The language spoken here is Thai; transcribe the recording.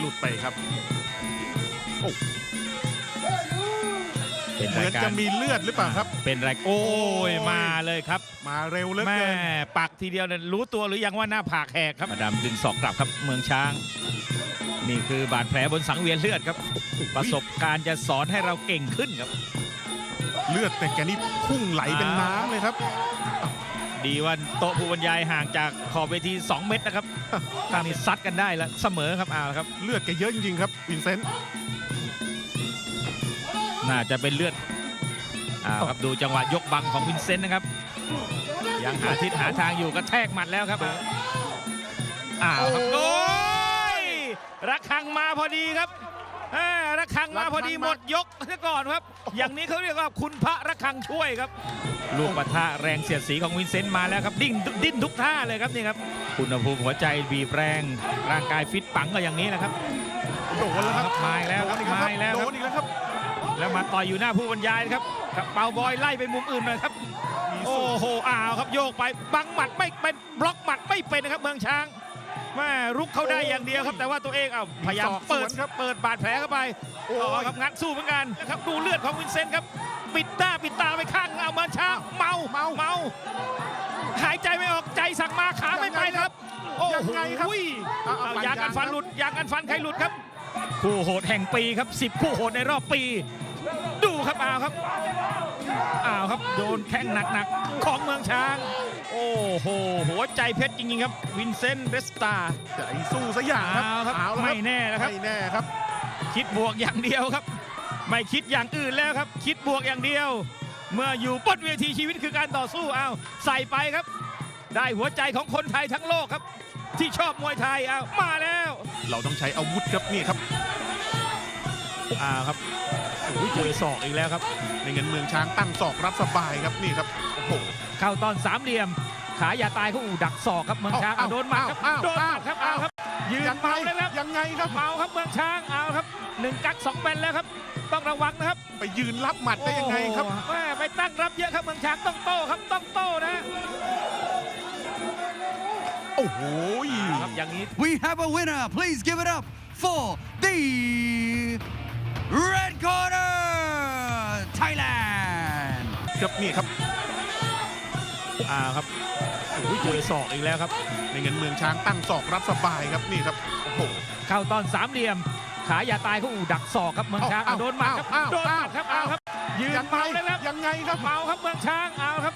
หลุดไปครับเป็นเหมืราอยนการจะมีเลือดหรือเปล่าครับ เป็นรายโอ้ยมาเลยครับมาเร็วเหลือแม่เกินปักทีเดียวเนี่ยรู้ตัวหรือยังว่าหน้าผากแหกครับมาดามดึงศอกกลับครับเมืองช้าง นี่คือบาดแผลบนสังเวียนเลือดครับ ประสบการณ์จะสอนให้เราเก่งขึ้นครับ เลือดแต่แกนี่พุ่งไหลเป็นน้ำเลยครับ ดีว่าโต๊ะผู้บรรยายห่างจากขอบเวที 2 เมตรนะครับทางนี้ซัดกันได้แล้วเสมอครับเอาละครับ เลือดแกเยอะจริงๆครับวินเซนต์น่าจะเป็นเลือดอ่าครับดูจังหวะยกบังของวินเซนต์นะครับ ยังหาทิศหาทางอยู่กระแทกหมัดแล้วครับอ้าวครับโอ้ยระฆังมาพอดีครับ แหม่ระฆังมาพอดีหมดยกซะก่อนครับ อย่างนี้เขาเรียกว่าคุณพระระฆังช่วยครับ ลูกปะทะแรงเสียดสีของวินเซนต์มาแล้วครับดิ้นดิ้นทุกท่าเลยครับนี่ครับอุณหภูมิหัวใจบีบแรง ร่างกายฟิตปังก็อย่างนี้แหละครับโดนแล้วครับมาอีกแล้วครับโดนอีกมาอีกแล้วครับโดนอีกแล้วครับ แล้วมาต่อยอยู่หน้าผู้บรรยายนะครับกับเปาบอยไล่ไปมุมอื่นหน่อยครับมีโอ้สูตรโหอ้าวครับโยกไปบังหมัดไม่เป็นบล็อกหมัดไม่เป็นนะครับเมืองช้าง แม่รุกเขาได้อย่างเดียวครับ แต่ว่าตัวเองเอาพยายามเปิดเปิดบาดแผลเข้าไปโอ้เอายครับงัดสู้เหมือนกันนะครับดูเลือดของวินเซนต์ครับปิดหน้าปิดตาไปข้างเอาเมืองช้างเมาเมาเมาหายใจไม่ออกใจสั่งมาขาไม่ไปนะครับ โอ้ยังโหไงครับเอาเอาเอาฟันยางกันยางฟันครับหลุดยางกันฟันใครหลุดครับ คู่โหดแห่งปีครับ 10 คู่โหดในรอบปี ดูครับอ้าวครับอ้าวครับ โดนแข้งหนักๆของเมืองช้าง โอ้โห หัวใจเพชรจริงๆครับ วินเซนต์เบสตาจะไอ้สู้ซะอย่างครับเอาครับเอาละไม่แน่นะครับไม่แน่ครับ คิดบวกอย่างเดียวครับ ไม่คิดอย่างอื่นแล้วครับ คิดบวกอย่างเดียว เมื่ออยู่บนเวทีชีวิตคือการต่อสู้อ้าวใส่ไปครับ ได้หัวใจของคนไทยทั้งโลกครับ ที่ชอบมวยไทยอ้าวมาแล้ว เราต้องใช้อาวุธครับนี่ครับอ้าวครับ โอ้ยเจอศอกอีกแล้วครับ ในเงินเมืองช้างตั้งศอกรับสบายครับนี่ครับโอ้โห เข้าตอนสามเหลี่ยม ขาอย่าตายเขาอู่ดักศอกครับเมืองช้างเอ้าเอาโดนหมัดครับเอ้าโดนหมัดครับเอ้าเอา ครับยืนยังไงเมาเลยครับยังไงครับ เมาครับเมืองช้างเอาครับหนึ่งกักสองแบนแล้วครับ ต้องระวังนะครับไปยืนรับหมัดได้ยังไงครับ โอ้โหแม่ไปตั้งรับเยอะครับเมืองช้างต้องโต้ครับต้องโต้นะโอ้โหครับอย่างนี้ We have a winner. Please give it up for the red corner, Thailand. ครับนี่ครับอ่าครับโอ้ยเจอศอกอีกแล้วครับ ในเงินเมืองช้างตั้งศอกรับสบายครับนี่ครับโอ้โห เข้าตอนสามเหลี่ยม ขาอย่าตายเขาอู่ดักศอกครับเมืองช้างเอ้าเอาโดนหมัดครับ เอ้าโดนหมัดครับเอ้าเอา ครับ ยืนยังไงเมาเลยครับยังไงครับ เมาครับเมืองช้างเอาครับ